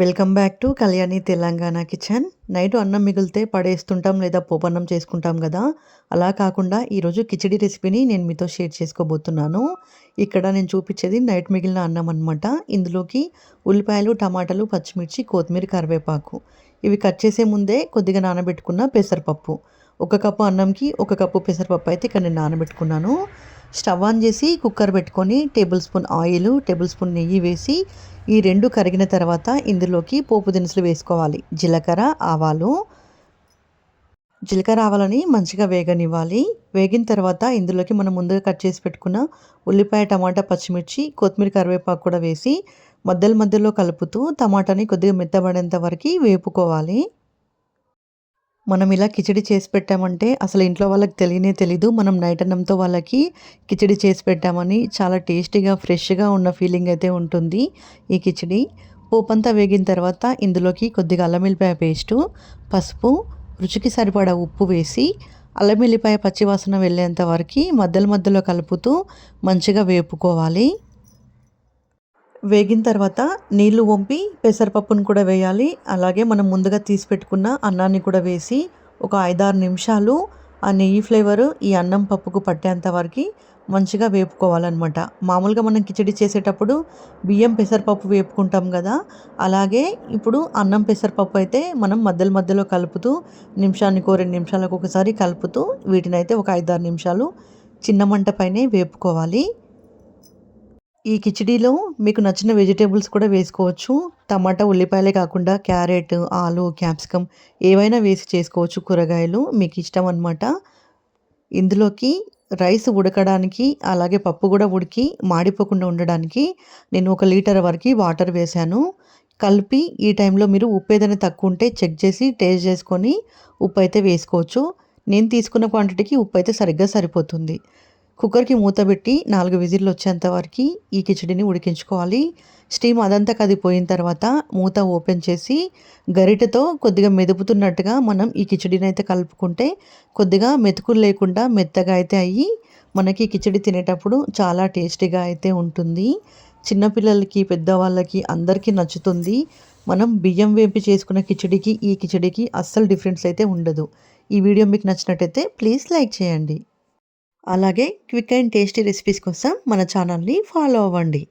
Welcome back to Kalyani Telangana kitchen. Night అన్నం మిగిలితే పడేస్తుంటాం లేదా పోపన్నం చేసుకుంటాం కదా? అలా కాకుండా ఈరోజు కిచిడి రెసిపీని నేను మీతో షేర్ చేసుకోబోతున్నాను. ఇక్కడ నేను చూపించేది నైట్ మిగిలిన అన్నం అనమాట ఇందులోకి ఉల్లిపాయలు టమాటాలు పచ్చిమిర్చి కొత్తిమీర కరివేపాకు. ఇవి కట్ చేసే ముందే కొద్దిగా నానబెట్టుకున్న పెసరపప్పు. ఒక కప్పు అన్నంకి ఒక కప్పు పెసరపప్పు అయితే ఇక్కడ నేను నానబెట్టుకున్నాను. స్టవ్ ఆన్ చేసి కుక్కర్ పెట్టుకొని tablespoon oil tablespoon నెయ్యి వేసి ఈ రెండు కరిగిన తర్వాత ఇందులోకి పోపు దినుసులు వేసుకోవాలి. జీలకర్ర ఆవాలు. జీలకర్ర ఆవాలని మంచిగా వేగనివ్వాలి. వేగిన తర్వాత ఇందులోకి మనం ముందుగా కట్ చేసి పెట్టుకున్న ఉల్లిపాయ టమాటా పచ్చిమిర్చి కొత్తిమీర కరివేపాకు కూడా వేసి మధ్యలో మధ్యలో కలుపుతూ టమాటాని కొద్దిగా మెత్తబడేంత వరకు వేపుకోవాలి. మనం ఇలా కిచడి చేసి పెట్టామంటే అసలు ఇంట్లో వాళ్ళకి తెలియనే తెలీదు. మనం నైట్ అన్నంతో వాళ్ళకి కిచడి చేసి పెట్టామని చాలా టేస్టీగా ఫ్రెష్గా ఉన్న ఫీలింగ్ అయితే ఉంటుంది ఈ కిచడి. పోపంతా వేగిన తర్వాత ఇందులోకి కొద్దిగా అల్లం వెల్లిపాయ పేస్టు పసుపు రుచికి సరిపడా ఉప్పు వేసి అల్లం వెల్లిపాయ పచ్చివాసన వెళ్ళేంత వరకు మధ్యలో మధ్యలో కలుపుతూ మంచిగా వేపుకోవాలి. వేగిన తర్వాత నీళ్ళు వంపి పెసరపప్పును కూడా వేయాలి. అలాగే మనం ముందుగా తీసి పెట్టుకున్న అన్నాన్ని కూడా వేసి ఒక ఐదారు నిమిషాలు ఆ నెయ్యి ఫ్లేవరు ఈ అన్నం పప్పుకు పట్టేంత వరకు మంచిగా వేపుకోవాలన్నమాట. మామూలుగా మనం కిచడి చేసేటప్పుడు బియ్యం పెసరపప్పు వేపుకుంటాం కదా. అలాగే ఇప్పుడు అన్నం పెసరపప్పు అయితే మనం మధ్యలో మధ్యలో కలుపుతూ నిమిషానికి రెండు నిమిషాలకు ఒకసారి కలుపుతూ వీటినైతే ఒక ఐదారు నిమిషాలు చిన్న మంట పైనే వేపుకోవాలి. ఈ కిచిడీలో మీకు నచ్చిన వెజిటేబుల్స్ కూడా వేసుకోవచ్చు. టమాటా ఉల్లిపాయలే కాకుండా క్యారెట్ ఆలు క్యాప్సికమ్ ఏవైనా వేసి చేసుకోవచ్చు కూరగాయలు. మీకు ఇష్టం అనమాట ఇందులోకి రైస్ ఉడకడానికి అలాగే పప్పు కూడా ఉడికి మాడిపోకుండా ఉండడానికి నేను ఒక లీటర్ వరకు వాటర్ వేశాను. కలిపి ఈ టైంలో మీరు ఉప్పు ఏదైనా తక్కువ ఉంటే చెక్ చేసి టేస్ట్ చేసుకొని ఉప్పు అయితే వేసుకోవచ్చు. నేను తీసుకున్న క్వాంటిటీకి ఉప్పు అయితే సరిగ్గా సరిపోతుంది. కుక్కర్కి మూత పెట్టి నాలుగు విజిల్లు వచ్చేంత వరకు ఈ కిచడిని ఉడికించుకోవాలి. స్టీమ్ అదంతా కదిపోయిన తర్వాత మూత ఓపెన్ చేసి గరిటెతో కొద్దిగా మెదుపుతున్నట్టుగా మనం ఈ కిచడిని అయితే కలుపుకుంటే కొద్దిగా మెతుకులు లేకుండా మెత్తగా అయితే అయ్యి మనకి కిచడి తినేటప్పుడు చాలా టేస్టీగా అయితే ఉంటుంది. చిన్నపిల్లలకి పెద్దవాళ్ళకి అందరికీ నచ్చుతుంది. మనం బియ్యం వేపి చేసుకున్న కిచడికి ఈ కిచడికి అస్సలు డిఫరెన్స్ అయితే ఉండదు. ఈ వీడియో మీకు నచ్చినట్టయితే ప్లీజ్ లైక్ చేయండి. అలాగే క్విక్ అండ్ టేస్టీ రెసిపీస్ కోసం మన ఛానల్ని ఫాలో అవ్వండి.